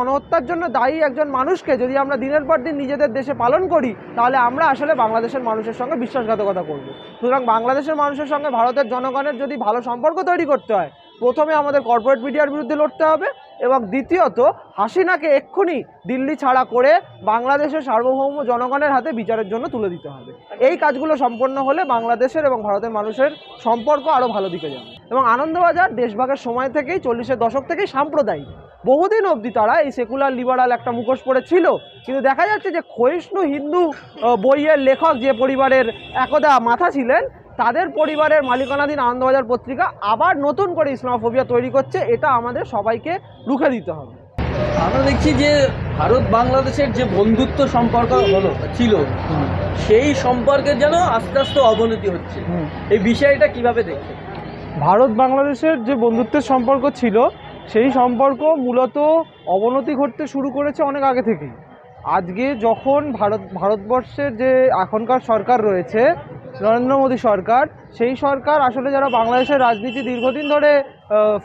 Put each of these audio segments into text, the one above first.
গণহত্যার জন্য দায়ী একজন মানুষকে যদি আমরা দিনের পর দিন নিজেদের দেশে পালন করি, তাহলে আমরা আসলে বাংলাদেশের মানুষের সঙ্গে বিশ্বাসঘাতকতা করব। সুতরাং বাংলাদেশের মানুষের সঙ্গে ভারতের জনগণের যদি ভালো সম্পর্ক তৈরি করতে হয়, প্রথমে আমাদের কর্পোরেট মিডিয়ার বিরুদ্ধে লড়তে হবে এবং দ্বিতীয়ত হাসিনাকে এক্ষুনি দিল্লি ছাড়া করে বাংলাদেশের সার্বভৌম জনগণের হাতে বিচারের জন্য তুলে দিতে হবে। এই কাজগুলো সম্পন্ন হলে বাংলাদেশের এবং ভারতের মানুষের সম্পর্ক আরও ভালো দিকে যাবে। এবং আনন্দবাজার দেশভাগের সময় থেকেই, চল্লিশের দশক থেকেই সাম্প্রদায়িক। বহুদিন অবধি তারা এই সেকুলার লিবারাল একটা মুখোশ পরে ছিল কিন্তু দেখা যাচ্ছে যে ক্ষয়িষ্ণু হিন্দু বইয়ের লেখক যে পরিবারের একদা মাথা ছিলেন তাদের পরিবারের মালিকানাধীন আনন্দবাজার পত্রিকা আবার নতুন করে ইসলামোফোবিয়া তৈরি করছে এটা আমাদের সবাইকে রুখে দিতে হবে। আমরা দেখছি যে ভারত বাংলাদেশের যে বন্ধুত্ব সম্পর্ক হলো ছিল সেই সম্পর্কের যেন আস্তে আস্তে অবনতি হচ্ছে। এই বিষয়টা কীভাবে দেখছেন? ভারত বাংলাদেশের যে বন্ধুত্বের সম্পর্ক ছিল সেই সম্পর্ক মূলত অবনতি ঘটতে শুরু করেছে অনেক আগে থেকেই। আজকে যখন ভারত, ভারতবর্ষের যে এখনকার সরকার রয়েছে, নরেন্দ্র মোদী সরকার, সেই সরকার আসলে যারা বাংলাদেশের রাজনীতি দীর্ঘদিন ধরে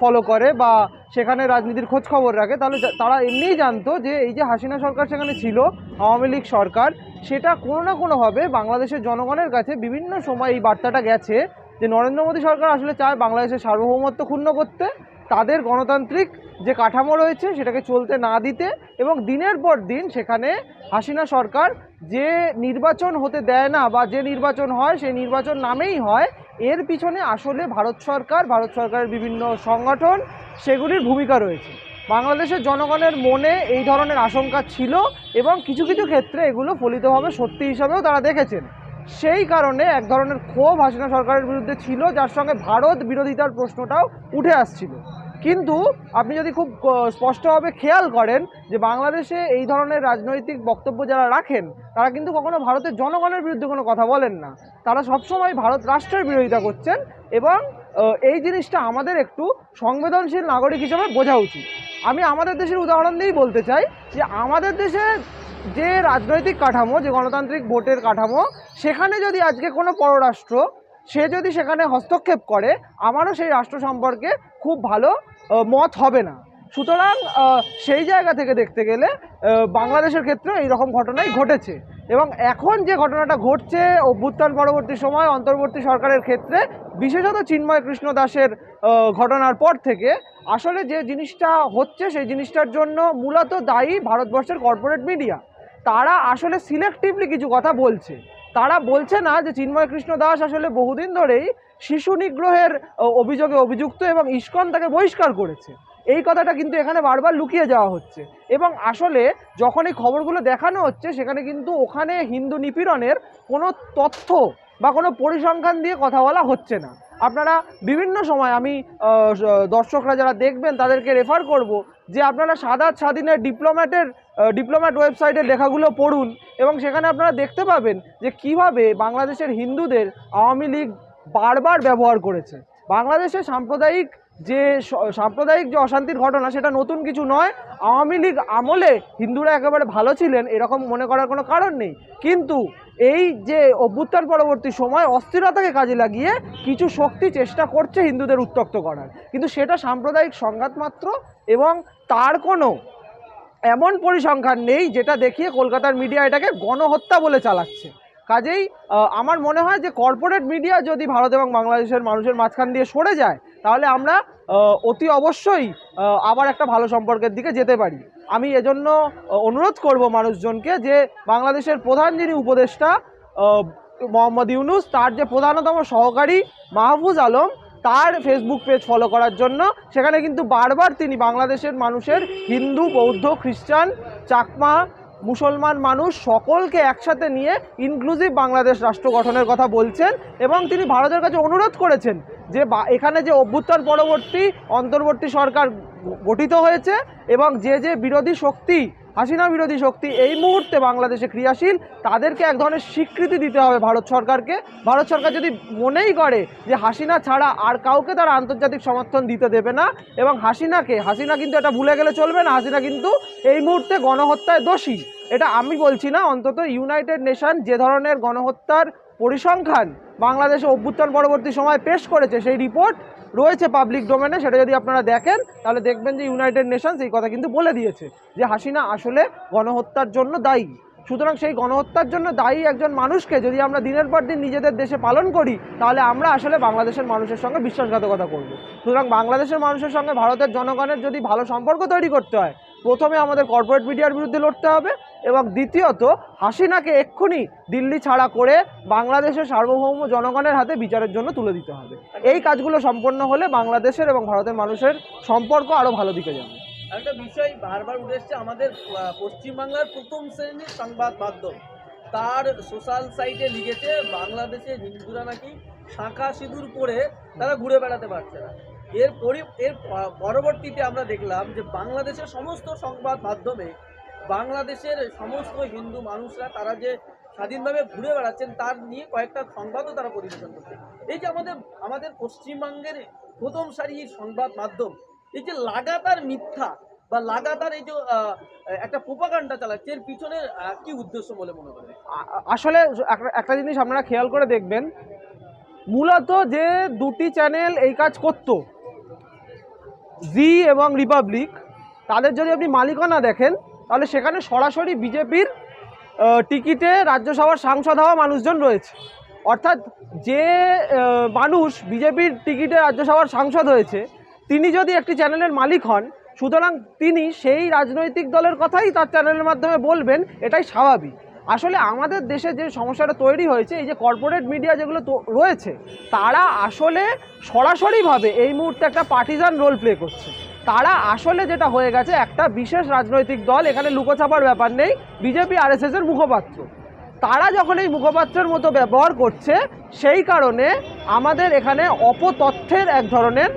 ফলো করে বা সেখানে রাজনীতির খোঁজ খবর রাখে, তাহলে তারা এমনিই জানতো যে এই যে হাসিনা সরকার সেখানে ছিল, আওয়ামী লীগ সরকার, সেটা কোনো না কোনোভাবে বাংলাদেশের জনগণের কাছে বিভিন্ন সময় এই বার্তাটা গেছে যে নরেন্দ্র মোদী সরকার আসলে চায় বাংলাদেশের সার্বভৌমত্ব ক্ষুণ্ণ করতে। তাদের গণতান্ত্রিক যে কাঠামো রয়েছে সেটাকে চলতে না দিতে এবং দিনের পর দিন সেখানে হাসিনা সরকার যে নির্বাচন হতে দেয় না বা যে নির্বাচন হয় সেই নির্বাচন নামেই হয়, এর পিছনে আসলে ভারত সরকার, ভারত সরকারের বিভিন্ন সংগঠন সেগুলির ভূমিকা রয়েছে। বাংলাদেশের জনগণের মনে এই ধরনের আশঙ্কা ছিল এবং কিছু কিছু ক্ষেত্রে এগুলো ফলিতভাবে সত্যি হিসাবেও তারা দেখেছেন। সেই কারণে এক ধরনের ক্ষোভ হাসিনা সরকারের বিরুদ্ধে ছিল, যার সঙ্গে ভারত বিরোধিতার প্রশ্নটাও উঠে আসছিল। কিন্তু আপনি যদি খুব স্পষ্টভাবে খেয়াল করেন যে বাংলাদেশে এই ধরনের রাজনৈতিক বক্তব্য যারা রাখেন, তারা কিন্তু কখনো ভারতের জনগণের বিরুদ্ধে কোনো কথা বলেন না। তারা সবসময় ভারত রাষ্ট্রের বিরোধিতা করছেন এবং এই জিনিসটা আমাদের একটু সংবেদনশীল নাগরিক হিসেবে বোঝা উচিত। আমি আমাদের দেশের উদাহরণ দিয়েই বলতে চাই যে আমাদের দেশে যে রাজনৈতিক কাঠামো, যে গণতান্ত্রিক ভোটের কাঠামো, সেখানে যদি আজকে কোনো পররাষ্ট্র, সে যদি সেখানে হস্তক্ষেপ করে, আমারও সেই রাষ্ট্র সম্পর্কে খুব ভালো মত হবে না। সুতরাং সেই জায়গা থেকে দেখতে গেলে বাংলাদেশের ক্ষেত্রে এই রকম ঘটনাই ঘটেছে। এবং এখন যে ঘটনাটা ঘটছে, অভ্যুত্থান পরবর্তী সময়, অন্তর্বর্তী সরকারের ক্ষেত্রে, বিশেষত চিন্ময় কৃষ্ণ দাসের ঘটনার পর থেকে, আসলে যে জিনিসটা হচ্ছে, সেই জিনিসটার জন্য মূলত দায়ী ভারতবর্ষের কর্পোরেট মিডিয়া। তারা আসলে সিলেক্টিভলি কিছু কথা বলছে। তারা বলছে না যে চিন্ময় কৃষ্ণ দাস আসলে বহুদিন ধরেই শিশু নিগ্রহের অভিযোগে অভিযুক্ত এবং ইস্কন তাকে বহিষ্কার করেছে। এই কথাটা কিন্তু এখানে বারবার লুকিয়ে যাওয়া হচ্ছে। এবং আসলে যখন এই খবরগুলো দেখানো হচ্ছে, সেখানে কিন্তু ওখানে হিন্দু নিপীড়নের কোনো তথ্য বা কোনো পরিসংখ্যান দিয়ে কথা বলা হচ্ছে না। আপনারা বিভিন্ন সময় আমি দর্শকরা যারা দেখবেন তাদেরকে রেফার করব যে আপনারা সাদা স্বাধীনের ডিপ্লোম্যাটের ডিপ্লোম্যাট ওয়েবসাইটের লেখাগুলো পড়ুন এবং সেখানে আপনারা দেখতে পাবেন যে কীভাবে বাংলাদেশের হিন্দুদের আওয়ামী লীগ বারবার ব্যবহার করেছে। বাংলাদেশে সাম্প্রদায়িক যে সাম্প্রদায়িক যে অশান্তির ঘটনা, সেটা নতুন কিছু নয়। আওয়ামী লীগ আমলে হিন্দুরা একেবারে ভালো ছিলেন, এরকম মনে করার কোনো কারণ নেই। কিন্তু এই যে অভ্যুত্থান পরবর্তী সময় অস্থিরতাকে কাজে লাগিয়ে কিছু শক্তি চেষ্টা করছে হিন্দুদের উত্তক্ত করার। কিন্তু সেটা সাম্প্রদায়িক সংঘাত মাত্র এবং তার কোনো এমন পরিসংখ্যান নেই যেটা দেখিয়ে কলকাতার মিডিয়া এটাকে গণহত্যা বলে চালাচ্ছে। কাজেই আমার মনে হয় যে কর্পোরেট মিডিয়া যদি ভারত এবং বাংলাদেশের মানুষের মাঝখান দিয়ে সরে যায়, তাহলে আমরা অতি অবশ্যই আবার একটা ভালো সম্পর্কের দিকে যেতে পারি। আমি এজন্য অনুরোধ করব মানুষজনকে যে বাংলাদেশের প্রধান যিনি উপদেষ্টা মোহাম্মদ ইউনুস, তার যে প্রধানতম সহকারী মাহফুজ আলম তার ফেসবুক পেজ ফলো করার জন্য। সেখানে কিন্তু বারবার তিনি বাংলাদেশের মানুষের হিন্দু, বৌদ্ধ, খ্রিস্টান, চাকমা, মুসলমান মানুষ সকলকে একসাথে নিয়ে ইনক্লুসিভ বাংলাদেশ রাষ্ট্র গঠনের কথা বলছেন এবং তিনি ভারতের কাছে অনুরোধ করেছেন যে এখানে যে অভ্যুত্থান পরবর্তী, অন্তর্বর্তী সরকার গঠিত হয়েছে এবং যে যে বিরোধী শক্তি হাসিনা বিরোধী শক্তি এই মুহূর্তে বাংলাদেশে ক্রিয়াশীল, তাদেরকে এক ধরনের স্বীকৃতি দিতে হবে ভারত সরকারকে। ভারত সরকার যদি মনেই করে যে হাসিনা ছাড়া আর কাউকে তারা আন্তর্জাতিক সমর্থন দিতে দেবে না, এবং হাসিনাকে, হাসিনা কিন্তু এটা ভুলে গেলে চলবে না, হাসিনা কিন্তু এই মুহূর্তে গণহত্যায় দোষী। এটা আমি বলছি না, অন্তত ইউনাইটেড নেশন যে ধরনের গণহত্যার পরিসংখ্যান বাংলাদেশে অভ্যুত্থান পরবর্তী সময় পেশ করেছে, সেই রিপোর্ট রয়েছে পাবলিক ডোমেনে সেটা যদি আপনারা দেখেন, তাহলে দেখবেন যে ইউনাইটেড নেশনস এই কথা কিন্তু বলে দিয়েছে যে হাসিনা আসলে গণহত্যার জন্য দায়ী। সুতরাং সেই গণহত্যার জন্য দায়ী একজন মানুষকে যদি আমরা দিনের পর দিন নিজেদের দেশে পালন করি, তাহলে আমরা আসলে বাংলাদেশের মানুষের সঙ্গে বিশ্বাসঘাতকতা করব। সুতরাং বাংলাদেশের মানুষের সঙ্গে ভারতের জনগণের যদি ভালো সম্পর্ক তৈরি করতে হয়, প্রথমে আমাদের কর্পোরেট মিডিয়ার বিরুদ্ধে লড়তে হবে এবং দ্বিতীয়ত, হাসিনাকে এক্ষুনি দিল্লি ছাড়া করে বাংলাদেশের সার্বভৌম জনগণের হাতে বিচারের জন্য তুলে দিতে হবে। এই কাজগুলো সম্পন্ন হলে বাংলাদেশের এবং ভারতের মানুষের সম্পর্ক আরও ভালো দিকে যাবে। একটা বিষয় বারবার উঠে এসছে, আমাদের পশ্চিমবাংলার প্রথম শ্রেণির সংবাদ মাধ্যম। তার সোশ্যাল সাইটে লিখেছে, বাংলাদেশে হিন্দুরা নাকি শাঁখা সিঁদুর পরে তারা ঘুরে বেড়াতে পারছে না। এর পরি, এর পরবর্তীতে আমরা দেখলাম যে বাংলাদেশের সমস্ত সংবাদ মাধ্যমে বাংলাদেশের সমস্ত হিন্দু মানুষরা তারা যে স্বাধীনভাবে ঘুরে বেড়াচ্ছেন, তার নিয়ে কয়েকটা সংবাদও তারা পরিবেশন করছে। এই যে আমাদের আমাদের পশ্চিমবঙ্গের প্রথম সারির সংবাদ মাধ্যম, এই যে লাগাতার মিথ্যা বা লাগাতার এই যে একটা প্রোপাগান্ডা চালাচ্ছে, এর পিছনে কি উদ্দেশ্য বলে মনে করেন? আসলে একটা জিনিস আপনারা খেয়াল করে দেখবেন, মূলত যে দুটি চ্যানেল এই কাজ করত, জি এবং রিপাবলিক, তাদের যদি আপনি মালিকানা দেখেন তাহলে সেখানে সরাসরি বিজেপির টিকিটে রাজ্যসভার সাংসদ হওয়া মানুষজন রয়েছে। অর্থাৎ যে মানুষ বিজেপির টিকিটে রাজ্যসভার সাংসদ হয়েছে, তিনি যদি একটি চ্যানেলের মালিক হন, সুতরাং তিনি সেই রাজনৈতিক দলের কথাই তার চ্যানেলের মাধ্যমে বলবেন, এটাই স্বাভাবিক। আসলে আমাদের দেশে যে সমস্যাটা তৈরি হয়েছে, এই যে কর্পোরেট মিডিয়া যেগুলো রয়েছে, তারা আসলে সরাসরিভাবে এই মুহূর্তে একটা পার্টিজান রোল প্লে করছে। তারা আসলে যেটা হয়ে গেছে, একটা বিশেষ রাজনৈতিক দল, এখানে লুকোছাপার ব্যাপার নেই, বিজেপি আর এর মুখপাত্র। তারা যখন এই মুখপাত্রের মতো ব্যবহার করছে, সেই কারণে আমাদের এখানে অপতথ্যের এক ধরনের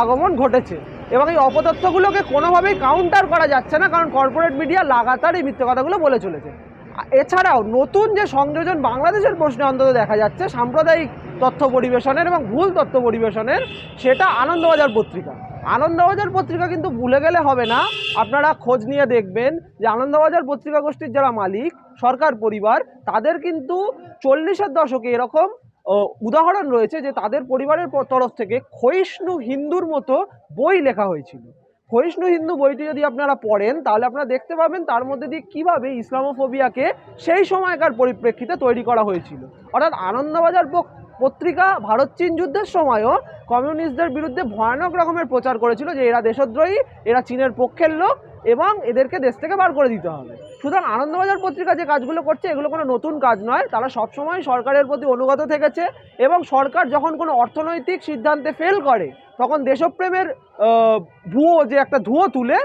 আগমন ঘটেছে। এবং এই অপতথ্যগুলোকে কোনোভাবেই কাউন্টার করা যাচ্ছে না, কারণ কর্পোরেট মিডিয়া লাগাতার এই মিথ্যে কথাগুলো বলে চলেছে। এছাড়াও নতুন যে সংযোজন বাংলাদেশের প্রশ্নে অন্তত দেখা যাচ্ছে, সাম্প্রদায়িক তথ্য পরিবেশনের এবং ভুল তথ্য পরিবেশনের, সেটা আনন্দবাজার পত্রিকা। আনন্দবাজার পত্রিকা কিন্তু ভুলে গেলে হবে না। আপনারা খোঁজ নিয়ে দেখবেন যে আনন্দবাজার পত্রিকা গোষ্ঠীর যারা মালিক, সরকার পরিবার, তাদের কিন্তু চল্লিশের দশকে এরকম উদাহরণ রয়েছে যে তাদের পরিবারের তরফ থেকে ক্ষয়িষ্ণু হিন্দুর মতো বই লেখা হয়েছিল। ক্ষয়িষ্ণু হিন্দু বইটি যদি আপনারা পড়েন, তাহলে আপনারা দেখতে পাবেন তার মধ্যে দিয়ে কীভাবে ইসলামোফোবিয়াকে সেই সময়কার পরিপ্রেক্ষিতে তৈরি করা হয়েছিল। অর্থাৎ আনন্দবাজার পক- পত্রিকা ভারত চীন যুদ্ধের সময়ও কমিউনিস্টদের বিরুদ্ধে ভয়ানক রকমের প্রচার করেছিল যে এরা দেশদ্রোহী, এরা চীনের পক্ষের লোক এবং এদেরকে দেশ থেকে বার করে দিতে হবে। সুতরাং আনন্দবাজার পত্রিকা যে কাজগুলো করছে, এগুলো কোনো নতুন কাজ নয়। তারা সবসময় সরকারের প্রতি অনুগত থেকেছে এবং সরকার যখন কোনো অর্থনৈতিক সিদ্ধান্তে ফেল করে, তখন দেশপ্রেমের ভুয়ো যে একটা ধুয়ো তুলে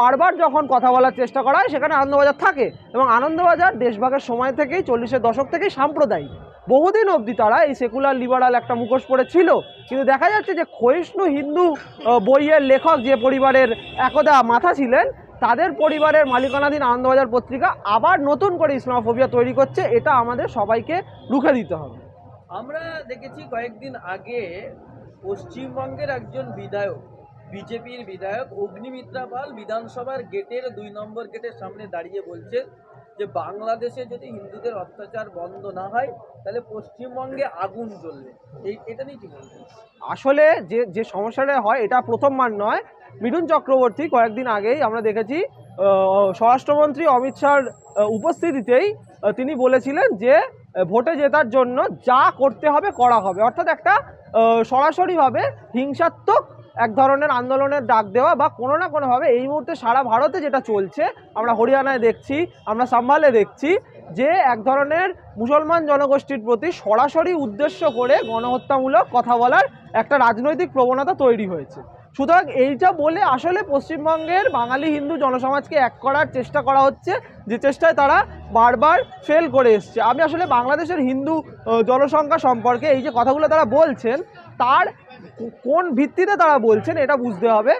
বারবার যখন কথা বলার চেষ্টা করা হয়, সেখানে আনন্দবাজার থাকে এবং আনন্দবাজার দেশভাগের সময় থেকেই, চল্লিশের দশক থেকেই সাম্প্রদায়িক। বহুদিন অবধি তারা এই সেকুলার লিবারাল একটা মুখোশ পড়ে ছিল কিন্তু দেখা যাচ্ছে যে ক্ষয়িষ্ণু হিন্দু বইয়ের লেখক যে পরিবারের একদা মাথা ছিলেন, তাদের পরিবারের মালিকানাধীন আনন্দবাজার পত্রিকা আবার নতুন করে ইসলামোফোবিয়া তৈরি করছে, এটা আমাদের সবাইকে রুখে দিতে হবে। আমরা দেখেছি কয়েকদিন আগে পশ্চিমবঙ্গের একজন বিধায়ক, বিজেপির বিধায়ক অগ্নিমিত্রা পাল বিধানসভার গেটের দুই নম্বর গেটের সামনে দাঁড়িয়ে বলছে যে বাংলাদেশে যদি হিন্দুদের অত্যাচার বন্ধ না হয়, তাহলে পশ্চিমবঙ্গে আগুন জ্বলবে। এই, এটা নিয়ে কি বলবেন? আসলে যে যে সমস্যাটা হয়, এটা প্রথমবার নয়। মিঠুন চক্রবর্তী কয়েকদিন আগেই আমরা দেখেছি স্বরাষ্ট্রমন্ত্রী অমিত শাহর উপস্থিতিতেই তিনি বলেছিলেন যে ভোটে জেতার জন্য যা করতে হবে, করা হবে। অর্থাৎ একটা সরাসরিভাবে হিংসাত্মক এক ধরনের আন্দোলনের ডাক দেওয়া বা কোনো না কোনোভাবে এই মুহূর্তে সারা ভারতে যেটা চলছে, আমরা হরিয়ানায় দেখছি, আমরা সাম্ভালে দেখছি যে এক ধরনের মুসলমান জনগোষ্ঠীর প্রতি সরাসরি উদ্দেশ্য করে গণহত্যামূলক কথা বলার একটা রাজনৈতিক প্রবণতা তৈরি হয়েছে। সুতরাং এইটা বলে আসলে পশ্চিমবঙ্গের বাঙালি হিন্দু জনসমাজকে এক করার চেষ্টা করা হচ্ছে, যে চেষ্টায় তারা বারবার ফেল করে এসছে। আমি আসলে বাংলাদেশের হিন্দু জনসংখ্যা সম্পর্কে এই যে কথাগুলো তারা বলছেন, তার কোন ভিত্তিতে তারা বলছেন এটা বুঝতে হবে।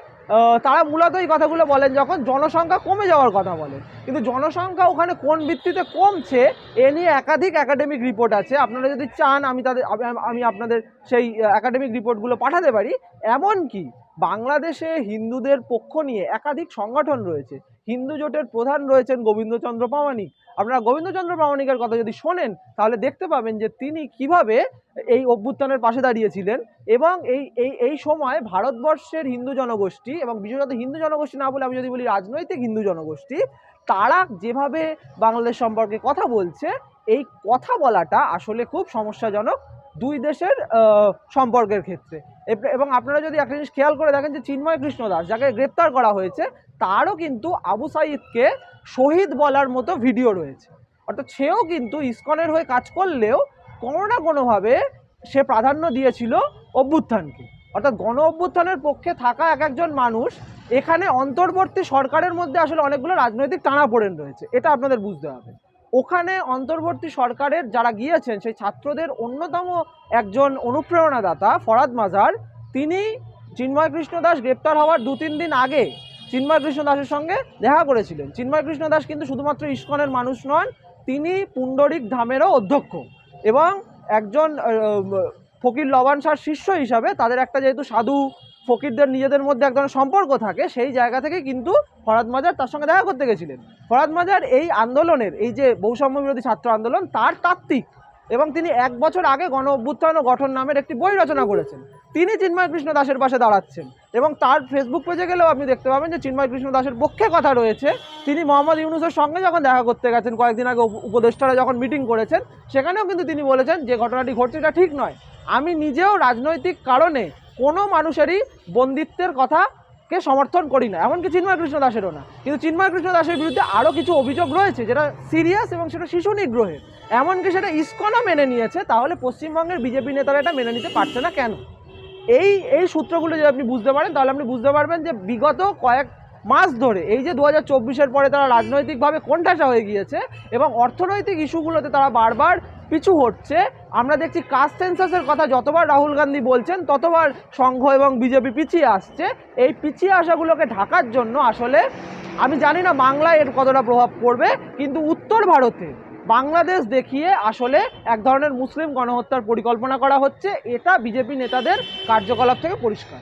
তারা মূলত এই কথাগুলো বলেন যখন জনসংখ্যা কমে যাওয়ার কথা বলেন। কিন্তু জনসংখ্যা ওখানে কোন ভিত্তিতে কমছে, এ নিয়ে একাধিক একাডেমিক রিপোর্ট আছে। আপনারা যদি চান, আমি তাদের আমি- আপনাদের সেই একাডেমিক রিপোর্টগুলো পাঠাতে পারি। এমনকি বাংলাদেশে হিন্দুদের পক্ষ নিয়ে একাধিক সংগঠন রয়েছে। হিন্দু জোটের প্রধান রয়েছেন গোবিন্দচন্দ্র প্রামাণিক। আপনারা গোবিন্দচন্দ্র প্রামাণিকের কথা যদি শোনেন, তাহলে দেখতে পাবেন যে তিনি কীভাবে এই অভ্যুত্থানের পাশে দাঁড়িয়েছিলেন এবং এই এই এই সময় ভারতবর্ষের হিন্দু জনগোষ্ঠী এবং বিশেষত হিন্দু জনগোষ্ঠী না বলে আমি যদি বলি রাজনৈতিক হিন্দু জনগোষ্ঠী, তারা যেভাবে বাংলাদেশ সম্পর্কে কথা বলছে, এই কথা বলাটা আসলে খুব সমস্যাজনক দুই দেশের সম্পর্কের ক্ষেত্রে। এব- আপনারা যদি একটা জিনিস খেয়াল করে দেখেন যে চিন্ময় কৃষ্ণ দাস, যাকে গ্রেপ্তার করা হয়েছে, তারও কিন্তু আবু সাইদকে শহীদ বলার মতো ভিডিও রয়েছে। অর্থাৎ সেও কিন্তু ইসকনের হয়ে কাজ করলেও কোনো না কোনোভাবে সে প্রাধান্য দিয়েছিল অভ্যুত্থানকে। অর্থাৎ গণ অভ্যুত্থানের পক্ষে থাকা এক একজন মানুষ এখানে অন্তর্বর্তী সরকারের মধ্যে আসলে অনেকগুলো রাজনৈতিক টানাপোড়েন রয়েছে। এটা আপনাদের বুঝতে হবে। ওখানে অন্তর্বর্তী সরকারের যারা গিয়েছেন, সেই ছাত্রদের অন্যতম একজন অনুপ্রেরণাদাতা ফরাদ মাজার, তিনি চিন্ময় কৃষ্ণ দাস গ্রেপ্তার হওয়ার দু তিন দিন আগে চিন্ময় কৃষ্ণ দাসের সঙ্গে দেখা করেছিলেন। চিন্ময় কৃষ্ণ দাস কিন্তু শুধুমাত্র ইস্কনের মানুষ নন, তিনি পুণ্ডরিক ধামেরও অধ্যক্ষ এবং একজন ফকির লবান শাহর শিষ্য হিসাবে তাদের একটা যেহেতু সাধু ফকিরদের নিজেদের মধ্যে এক ধরনের সম্পর্ক থাকে, সেই জায়গা থেকে কিন্তু ফরাদ মাজার তার সঙ্গে দেখা করতে গেছিলেন। ফরাদ মাজার এই আন্দোলনের, এই যে বৈষম্য বিরোধী ছাত্র আন্দোলন, তার তাত্ত্বিক এবং তিনি এক বছর আগে গণ অভ্যুত্থান ও গঠন নামের একটি বই রচনা করেছেন। তিনি চিন্ময় কৃষ্ণ দাসের পাশে দাঁড়াচ্ছেন এবং তার ফেসবুক পেজে গেলেও আপনি দেখতে পাবেন যে চিন্ময় কৃষ্ণ দাসের পক্ষে কথা রয়েছে। তিনি মোহাম্মদ ইউনুসের সঙ্গে যখন দেখা করতে গেছেন, কয়েকদিন আগে উপ- উপদেষ্টারা যখন মিটিং করেছেন, সেখানেও কিন্তু তিনি বলেছেন, যে ঘটনাটি ঘটছে, এটা ঠিক নয়। আমি নিজেও রাজনৈতিক কারণে কোনো মানুষেরই বন্দিত্বের কথাকে সমর্থন করি না। এমনকি চিন্ময় কৃষ্ণ দাসেরও না। কিন্তু চিন্ময় কৃষ্ণ দাসের বিরুদ্ধে আরও কিছু অভিযোগ রয়েছে, যেটা সিরিয়াস এবং সেটা শিশু নিগ্রহের এমনকি সেটা ইস্কনও মেনে নিয়েছে, তাহলে পশ্চিমবঙ্গের বিজেপি নেতারা এটা মেনে নিতে পারছে না কেন? এই এই সূত্রগুলো যদি আপনি বুঝতে পারেন, তাহলে আপনি বুঝতে পারবেন যে বিগত কয়েক মাস ধরে। এই যে দু হাজার পরে তারা রাজনৈতিকভাবে কোণঠাসা হয়ে গিয়েছে এবং অর্থনৈতিক ইস্যুগুলোতে তারা বারবার পিছু হচ্ছে আমরা দেখছি কাস্ট সেন্সাসের কথা যতবার রাহুল গান্ধী বলছেন, ততবার সংঘ এবং বিজেপি পিছিয়ে আসছে। এই পিছিয়ে আসাগুলোকে ঢাকার জন্য আসলে আমি জানি না বাংলায় এর কতটা প্রভাব পড়বে, কিন্তু উত্তর ভারতে বাংলাদেশ দেখিয়ে আসলে এক ধরনের মুসলিম গণহত্যার পরিকল্পনা করা হচ্ছে। এটা বিজেপি নেতাদের কার্যকলাপ থেকে পরিষ্কার।